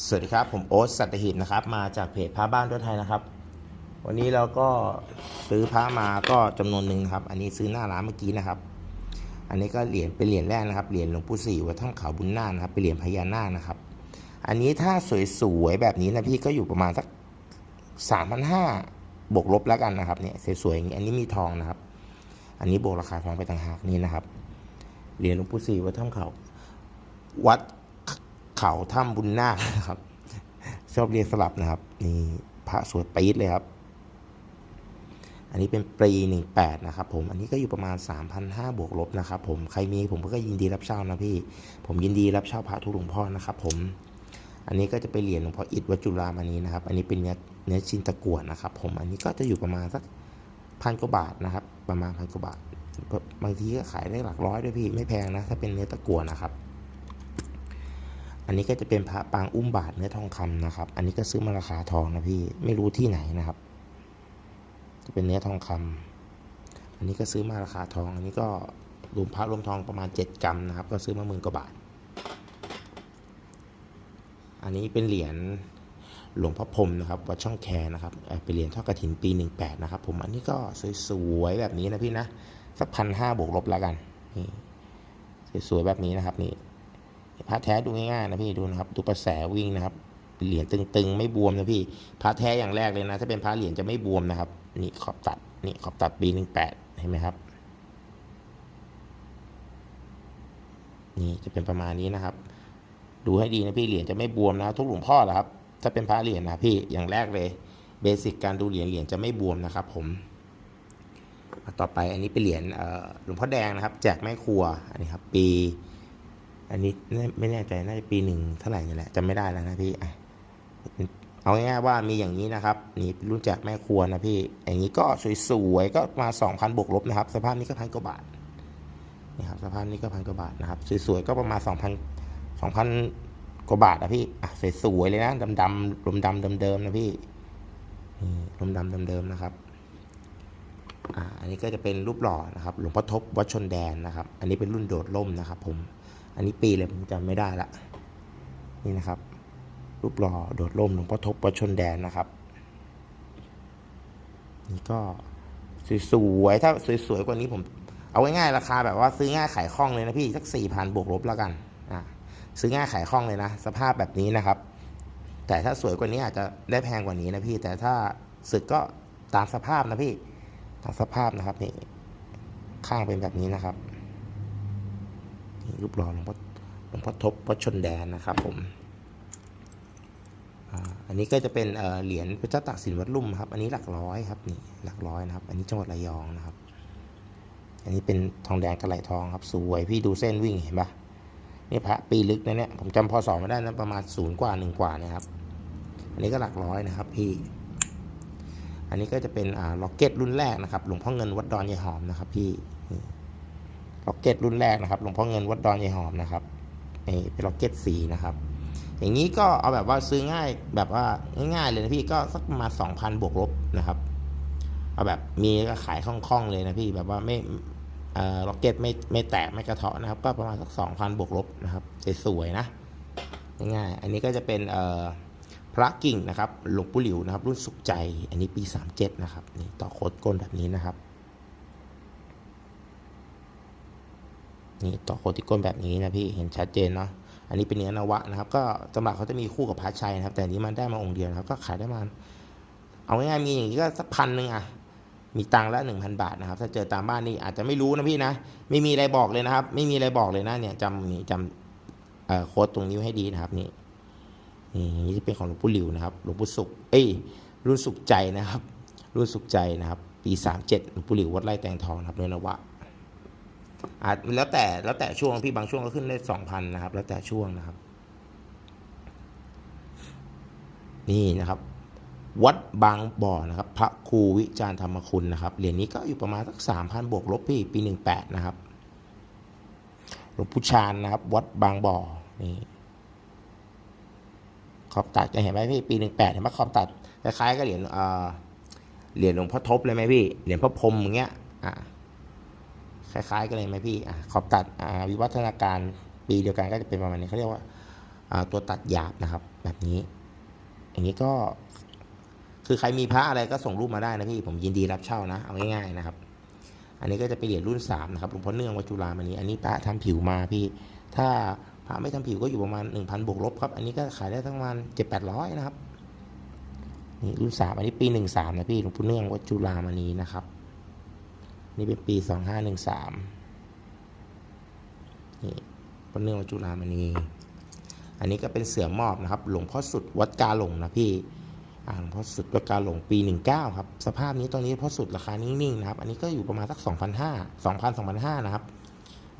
สวัสดีครับ ผมโอ๊ตสัตหิตนะครับ มาจากเพจพระบ้านทั่วไทยนะครับ วันนี้เราก็ซื้อพระมาก็จำนวนหนึ่งครับ อันนี้ซื้อหน้าร้านเมื่อกี้นะครับ อันนี้ก็เหรียญเป็นเหรียญแรกนะครับเหรียญหลวงปู่ศรีวัดถ้ำเขาบุญนาคนะครับเป็นเหรียญพญานาคนะครับ อันนี้ถ้าสวยๆแบบนี้นะพี่ก็อยู่ประมาณสักสามพันห้าบวกลบแล้วกันนะครับเนี่ยสวยๆอย่างนี้อันนี้มีทองนะครับ อันนี้บวกราคาทองไปต่างหากนี่นะครับเหรียญหลวงปู่ศรีวัดถ้ำเขาวัด เขาถ้ำบุญนาคครับ ชอบเรียกสลับนะครับ นี่พระสวยปี๊ดเลยครับ อันนี้เป็นปีหนึ่งแปดนะครับ ผม อันนี้ก็อยู่ประมาณ3 0 0 5บวกลบนะครับ ผม ใครมีผมก็ยินดีรับเช่านะพี่ ผมยินดีรับเช่าพระทุกหลวงพ่อนะครับ ผม อันนี้ก็จะไปเหรียญหลวงพ่ออิฐวัจุฬามณีนะครับ อันนี้เป็นเนื้อเนื้อชินตะกั่วนะครับ ผม อันนี้ก็จะอยู่ประมาณสักพันกว่าบาทนะครับ ประมาณพันกว่าบาท บางทีก็ขายได้หลักร้อยด้วยพี่ ไม่แพงนะ ถ้าเป็นเนื้อตะกั่วนะครับ อันนี้ก็จะเป็นพระปางอุ้มบาทเนื้อทองคำนะครับ อันนี้ก็ซื้อมาราคาทองนะพี่ไม่รู้ที่ไหนนะครับ จะเป็นเนื้อทองคำอันนี้ก็ซื้อมาราคาทอง อันนี้ก็รวมพระรวมทองประมาณ 7 กรัมนะครับ ก็ซื้อมาหมื่นกว่าบาท อันนี้เป็นเหรียญหลวงพ่อพรมนะครับวัดช่องแคนะครับเอ่อเป็นเหรียญทอดกระถินปี 18 นะครับ ผมอันนี้ก็สวยๆแบบนี้นะพี่นะสักพันห้าบวกลบแล้วกันนี่สวยๆแบบนี้นะครับนี่ พระแท้ดูง่ายๆนะพี่ดูนะครับดูประแสวิ่งนะครับ เหรียญตึงๆ ไม่บวมนะพี่พระแท้อย่างแรกเลยนะ ถ้าเป็นพระเหรียญจะไม่บวมนะครับ นี่ขอบตัดนี่ขอบตัดปีหนึ่งแปดเห็นไหมครับ นี่จะเป็นประมาณนี้นะครับ ดูให้ดีนะพี่เหรียญจะไม่บวมนะทุกหลวงพ่อแหละครับ ถ้าเป็นพระเหรียญนะพี่อย่างแรกเลยเบสิกการดูเหรียญเหรียญจะไม่บวมนะครับ ผมต่อไปอันนี้เป็นเหรียญหลวงพ่อแดงนะครับ แจกแม่ครัวอันนี้ครับ ปี อันนี้ไม่แน่ใจน่าจะปีหนึ่งเท่าไหร่นี่แหละจำไม่ได้แล้วนะพี่เอาง่ายๆว่ามีอย่างนี้นะครับ นี่รุ่นจากแม่ครัวนะพี่ อย่างนี้ก็สวยๆก็มาสองพันบวกลบนะครับ สภาพนี้ก็พันกว่าบาทนี่ครับสภาพนี้ก็พันกว่าบาทนะครับสวยๆก็ประมาณสองพันสองพันกว่าบาทนะพี่อะสวยๆเลยนะดำๆลมดำเดิมๆนะพี่นี่ลมดำเดิมๆนะครับอ่าอันนี้ก็จะเป็นรูปหล่อนะครับหลวงพ่อทบวัดชนแดนนะครับ อันนี้เป็นรุ่นโดดล่มนะครับผม อันนี้ปีเลยผมจำไม่ได้ละนี่นะครับ รูปหล่อโดดร่มหลวงพ่อทบวัดชนแดนนะครับ นี่ก็สวยๆถ้าสวยๆกว่านี้ผม เอาง่ายๆราคาแบบว่าซื้อง่ายขายคล่องเลยนะพี่สักสี่พันบวกลบแล้วกันอะซื้อง่ายขายคล่องเลยนะ สภาพแบบนี้นะครับ แต่ถ้าสวยกว่านี้อาจจะได้แพงกว่านี้นะพี่ แต่ถ้าสึกก็ตามสภาพนะพี่ตามสภาพนะครับนี่ข้างเป็นแบบนี้นะครับ รูปหล่อหลวงพ่อหลวงพ่อทบวัดชนแดนนะครับผมอันนี้ก็จะเป็นเหรียญพระเจ้าตากสินวัดลุ่มครับ อันนี้หลักร้อยครับนี่หลักร้อยนะครับ อันนี้จังหวัดระยองนะครับ อันนี้เป็นทองแดงกระไหลทองครับ สวยพี่ดูเส้นวิ่งเห็นปะนี่พระปีลึกนะเนี่ยผมจำพศไม่ได้นะประมาณศูนย์กว่าหนึ่งกว่านะครับ อันนี้ก็หลักร้อยนะครับพี่ อันนี้ก็จะเป็นอ่าล็อกเก็ตรุ่นแรกนะครับ หลวงพ่อเงินวัดดอนยายหอมนะครับ พี่ ล็อกเก็ตรุ่นแรกนะครับหลวงพ่อเงินวัดดอนยายหอมนะครับนี่เป็นล็อกเก็ตสีนะครับ อย่างนี้ก็เอาแบบว่าซื้อง่ายแบบว่าง่ายๆเลยนะพี่ก็สักประมาณสองพันบวกลบนะครับ เอาแบบมีก็ขายคล่องๆเลยนะพี่แบบว่าไม่ล็อกเก็ตไม่ไม่แตกไม่กระเทาะนะครับ ก็ประมาณสักสองพันบวกลบนะครับสวยๆนะง่ายๆอันนี้ก็จะเป็นพระกิ่งนะครับหลวงปู่หลิวนะครับ รุ่นสุขใจ อันนี้ปี 37 นะครับนี่ต่อโคดก้นแบบนี้นะครับ นี่ต่อโคติก้นแบบนี้นะพี่เห็นชัดเจนเนาะอันนี้เป็นเนื้อนวะนะครับ ก็ตำราเขาจะมีคู่กับพระชัยนะครับ แต่อันนี้มันได้มาองค์เดียวนะครับ ก็ขายได้มาเอาง่ายๆมีอย่างนี้ก็สักพันหนึ่งอะมีตังค์ละหนึ่งพันบาทนะครับ ถ้าเจอตามบ้านนี่อาจจะไม่รู้นะพี่นะ ไม่มีอะไรบอกเลยนะครับ ไม่มีอะไรบอกเลยนะเนี่ยจำนี่จำโค้ดตรงนี้วให้ดีนะครับนี่นี่จะเป็นของหลวงปู่หลิวนะครับหลวงปู่สุขเอ้ยรุ่นสุขใจนะครับ รุ่นสุขใจนะครับ ปีสามเจ็ดหลวงปู่หลิววัดไร่แตงทองนะครับเนื้อนวะ อาจแล้วแต่แล้วแต่ช่วงพี่บางช่วงก็ขึ้นได้สองพันนะครับ แล้วแต่ช่วงนะครับ นี่นะครับ วัดบางบ่อนะครับ พระครูวิจารธรรมคุณนะครับเหรียญนี้ก็อยู่ประมาณสักสามพันบวกลบพี่ปีหนึ่งแปดนะครับหลวงปู่ชานนะครับ วัดบางบ่อนี่ขอบตัดจะเห็นไหมพี่ปีหนึ่งแปดเห็นไหมขอบตัดคล้ายๆกับเหรียญเอ่อเหรียญหลวงพ่อทบเลยไหมพี่เหรียญพระพรมอย่างเงี้ยอ่า คล้ายๆกันเลยไหมพี่อขอบตัดวิวัฒนาการปีเดียวกันก็จะเป็นประมาณนี้เขาเรียกว่าาตัวตัดหยาบนะครับ แบบนี้ อย่างนี้ก็ คือใครมีพระอะไรก็ส่งรูปมาได้นะพี่ผมยินดีรับเช่านะเอาง่ายๆนะครับ อันนี้ก็จะเป็นเหรียญรุ่นสามนะครับหลวงพ่อเนื่องวัจุฬามณีอันนี้พระทำผิวมาพี่ ถ้าพระไม่ทำผิวก็อยู่ประมาณหนึ่งพันบวกลบครับ อันนี้ก็ขายได้ทั้งประมาณเจ็ดแปดร้อยนะครับนี่รุ่นสามอันนี้ปีหนึ่งสามนะพี่หลวงพ่อเนื่องวัจุฬามณีนะครับ นี่เป็นปีสองห้าหนึ่งสามนี่พ่อเนื่องวัดจุฬามณี อันนี้ก็เป็นเสือมอบนะครับ หลวงพ่อสุดวัดกาหลงนะพี่อ่าหลวงพ่อสุดวัดกาหลงปี19ครับ สภาพนี้ตอนนี้พ่อสุดราคานิ่งๆนะครับ อันนี้ก็อยู่ประมาณสัก2,500 2,000 2,500นสองพันห้านะครับ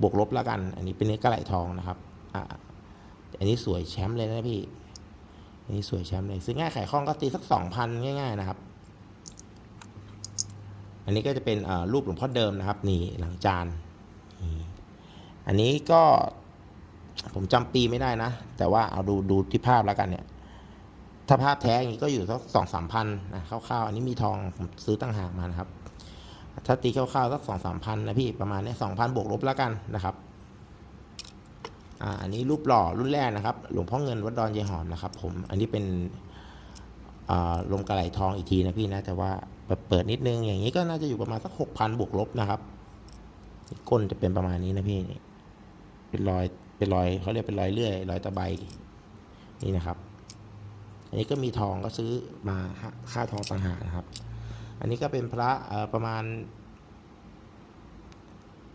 บวกลบแล้วกัน อันนี้เป็นเนื้อกระไหลทองนะครับ อ่า อันนี้สวยแชมป์เลยนะพี่ อันนี้สวยแชมป์เลย ซื้อง่ายขายคล่องก็ตีสัก2,000ง่าย ๆ นะครับ อันนี้ก็จะเป็นรูปหลวงพ่อเดิมนะครับนี่หลังจานอันนี้ก็ผมจำปีไม่ได้นะ แต่ว่าเอาดูดูที่ภาพแล้วกันเนี่ย ถ้าภาพแท้อย่างนี้ก็อยู่สักสองสามพันนะคร่าวๆ อันนี้มีทองผมซื้อตั้งหากมานะครับ ถ้าตีคร่าวๆสักสองสามพันนะพี่ประมาณนี้สองพันบวกลบแล้วกันนะครับอ่าอันนี้รูปหล่อรุ่นแรกนะครับ หลวงพ่อเงินวัดดอนเยหอมนะครับ ผมอันนี้เป็น ลมกระไหลทองอีกทีนะพี่นะแต่ว่าเปิดนิดนึงอย่างนี้ก็น่าจะอยู่ประมาณสักหกพันบวกลบนะครับก้นจะเป็นประมาณนี้นะพี่เป็นรอยเป็นรอยเขาเรียกเป็นรอยเลื่อยรอยตะไบนี่นะครับ อันนี้ก็มีทองก็ซื้อมาค่าทองต่างหากนะครับ อันนี้ก็เป็นพระประมาณ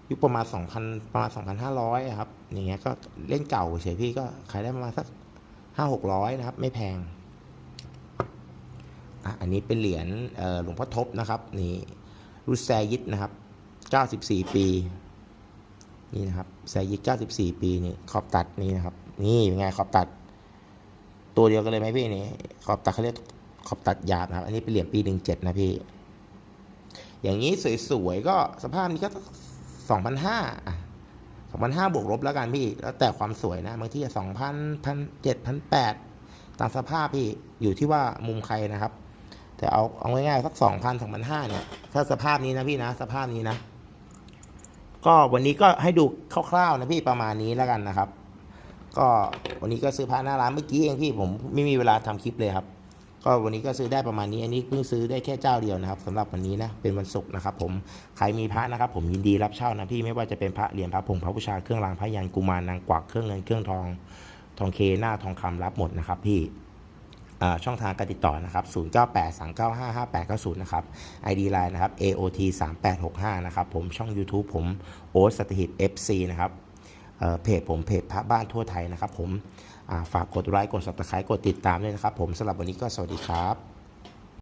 ยุคประมาณสองพันประมาณสองพันห้าร้อยครับอย่างเงี้ยก็เล่นเก่าเฉยพี่ก็ขายได้ประมาณสักห้าหกร้อยนะครับ ไม่แพง อันนี้เป็นเหรียญหลวงพ่อทบนะครับนี่รุดแซยิดนะครับเก้าสิบสี่ปีนี่นะครับแซยิดเก้าสิบสี่ปีนี่ขอบตัดนี่นะครับ นี่เป็นไงขอบตัด ตัวเดียวกันเลยไหมพี่นี่ขอบตัดเขาเรียกขอบตัดหยาบนะครับ อันนี้เป็นเหรียญปีหนึ่งเจ็ดนะพี่ อย่างนี้สวยๆก็สภาพนี้ก็สองพันห้าสองพันห้าบวกลบแล้วกันพี่ แล้วแต่ความสวยนะบางที่สองพันพันเจ็ดพันแปดตามสภาพพี่อยู่ที่ว่ามุมใครนะครับ แต่เอาเอาง่ายๆสักสองพันสองพันห้าเนี่ย ถ้าสภาพนี้นะพี่นะ สภาพนี้นะ ก็วันนี้ก็ให้ดูคร่าวๆนะพี่ประมาณนี้แล้วกันนะครับ ก็วันนี้ก็ซื้อพระหน้าร้านเมื่อกี้เองพี่ผมไม่มีเวลาทำคลิปเลยครับ ก็วันนี้ก็ซื้อได้ประมาณนี้ อันนี้เพิ่งซื้อได้แค่เจ้าเดียวนะครับสำหรับวันนี้นะเป็นวันศุกร์นะครับ ผมใครมีพระนะครับ ผมยินดีรับเช่านะพี่ไม่ว่าจะเป็นพระเหรียญพระผงพระบูชาเครื่องรางพระยันกุมารนางกวักเครื่องเงินเครื่องทองทองเคหน้าทองคำรับหมดนะครับ พี่ ช่องทางการติดต่อนะครับ 0983955890 นะครับ ID Line นะครับ AOT 3865นะครับ ผมช่อง YouTube ผมโอ๊ตสตหิต FC นะครับเเพจผมเพจพระบ้านทั่วไทยนะครับ ผมฝากกดไลค์กด subscribe กดติดตามด้วยนะครับ ผมสำหรับวันนี้ก็สวัสดีครับ